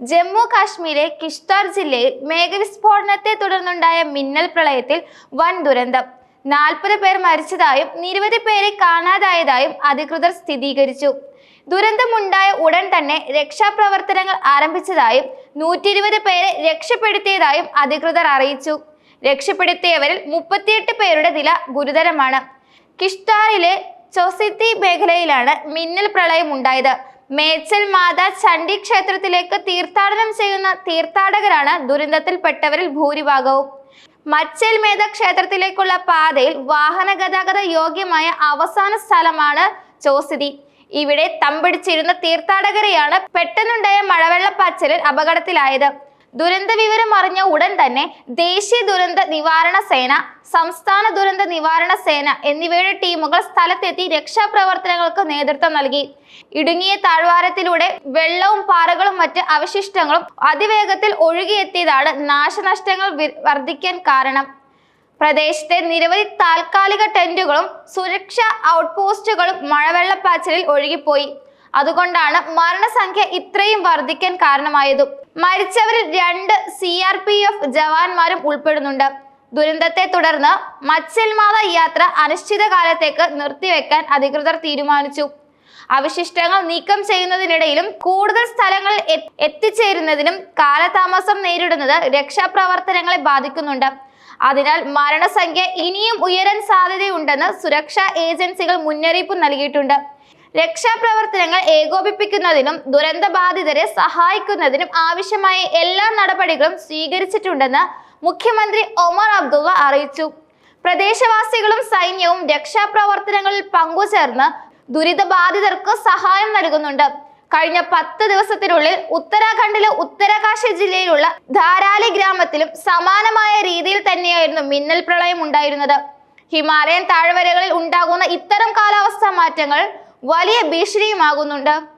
ജമ്മു കാശ്മീരിലെ കിഷ്താർ ജില്ലയിൽ മേഘവിസ്ഫോടനത്തെ തുടർന്നുണ്ടായ മിന്നൽ പ്രളയത്തിൽ വൻ ദുരന്തം. നാൽപ്പത് പേർ മരിച്ചതായും നിരവധി പേരെ കാണാതായതായും അധികൃതർ സ്ഥിരീകരിച്ചു. ദുരന്തമുണ്ടായ ഉടൻ തന്നെ രക്ഷാപ്രവർത്തനങ്ങൾ ആരംഭിച്ചതായും നൂറ്റി ഇരുപത് പേരെ രക്ഷപ്പെടുത്തിയതായും അധികൃതർ അറിയിച്ചു. രക്ഷപ്പെടുത്തിയവരിൽ മുപ്പത്തിയെട്ട് പേരുടെ നില ഗുരുതരമാണ്. കിഷ്താറിലെ ചൊസിത്തി മേഖലയിലാണ് മിന്നൽ പ്രളയം ഉണ്ടായത് മേച്ചൽ മാതാ ചണ്ഡി ക്ഷേത്രത്തിലേക്ക് തീർത്ഥാടനം ചെയ്യുന്ന തീർത്ഥാടകരാണ് ദുരന്തത്തിൽപ്പെട്ടവരിൽ ഭൂരിഭാഗവും. മച്ചൽ ക്ഷേത്രത്തിലേക്കുള്ള പാതയിൽ വാഹന ഗതാഗത യോഗ്യമായ അവസാന സ്ഥലമാണ് ചോസിതി. ഇവിടെ തമ്പിടിച്ചിരുന്ന തീർത്ഥാടകരെയാണ് പെട്ടെന്നുണ്ടായ മഴവെള്ളപ്പാച്ചിലിൽ അപകടത്തിലായത്. ദുരന്ത വിവരം അറിഞ്ഞ ഉടൻ തന്നെ ദേശീയ ദുരന്ത നിവാരണ സേന സംസ്ഥാന ദുരന്ത നിവാരണ സേന എന്നിവയുടെ ടീമുകൾ സ്ഥലത്തെത്തി രക്ഷാപ്രവർത്തനങ്ങൾക്ക് നേതൃത്വം നൽകി. ഇടുങ്ങിയ താഴ്വാരത്തിലൂടെ വെള്ളവും പാറകളും മറ്റ് അവശിഷ്ടങ്ങളും അതിവേഗത്തിൽ ഒഴുകിയെത്തിയതാണ് നാശനഷ്ടങ്ങൾ വർദ്ധിക്കാൻ കാരണം. പ്രദേശത്തെ നിരവധി താൽക്കാലിക ടെന്റുകളും സുരക്ഷാ ഔട്ട്പോസ്റ്റുകളും മഴവെള്ളപ്പാച്ചിലിൽ ഒഴുകിപ്പോയി. അതുകൊണ്ടാണ് മരണസംഖ്യ ഇത്രയും വർദ്ധിക്കാൻ കാരണമായതും. മരിച്ചവരിൽ രണ്ട് സി ആർ പി എഫ് ജവാന്മാരും ഉൾപ്പെടുന്നുണ്ട്. ദുരന്തത്തെ തുടർന്ന് മച്ചൽമാത യാത്ര അനിശ്ചിതകാലത്തേക്ക് നിർത്തിവെക്കാൻ അധികൃതർ തീരുമാനിച്ചു. അവശിഷ്ടങ്ങൾ നീക്കം ചെയ്യുന്നതിനിടയിലും കൂടുതൽ സ്ഥലങ്ങളിൽ എത്തിച്ചേരുന്നതിനും കാലതാമസം നേരിടുന്നത് രക്ഷാപ്രവർത്തനങ്ങളെ ബാധിക്കുന്നുണ്ട്. അതിനാൽ മരണസംഖ്യ ഇനിയും ഉയരാൻ സാധ്യതയുണ്ടെന്ന് സുരക്ഷാ ഏജൻസികൾ മുന്നറിയിപ്പ് നൽകിയിട്ടുണ്ട്. രക്ഷാപ്രവർത്തനങ്ങൾ ഏകോപിപ്പിക്കുന്നതിനും ദുരന്തബാധിതരെ സഹായിക്കുന്നതിനും ആവശ്യമായ എല്ലാ നടപടികളും സ്വീകരിച്ചിട്ടുണ്ടെന്ന് മുഖ്യമന്ത്രി ഒമർ അബ്ദുള്ള അറിയിച്ചു. പ്രദേശവാസികളും സൈന്യവും രക്ഷാപ്രവർത്തനങ്ങളിൽ പങ്കുചേർന്ന് ദുരിതബാധിതർക്ക് സഹായം നൽകുന്നുണ്ട്. കഴിഞ്ഞ പത്ത് ദിവസത്തിനുള്ളിൽ ഉത്തരാഖണ്ഡിലെ ഉത്തരകാശി ജില്ലയിലുള്ള ധാരാലി ഗ്രാമത്തിലും സമാനമായ രീതിയിൽ തന്നെയായിരുന്നു മിന്നൽ പ്രളയം ഉണ്ടായിരുന്നത്. ഹിമാലയൻ താഴ്വരകളിൽ ഉണ്ടാകുന്ന ഇത്തരം കാലാവസ്ഥാ മാറ്റങ്ങൾ വലിയ ഭീഷണിയുമാകുന്നുണ്ട്.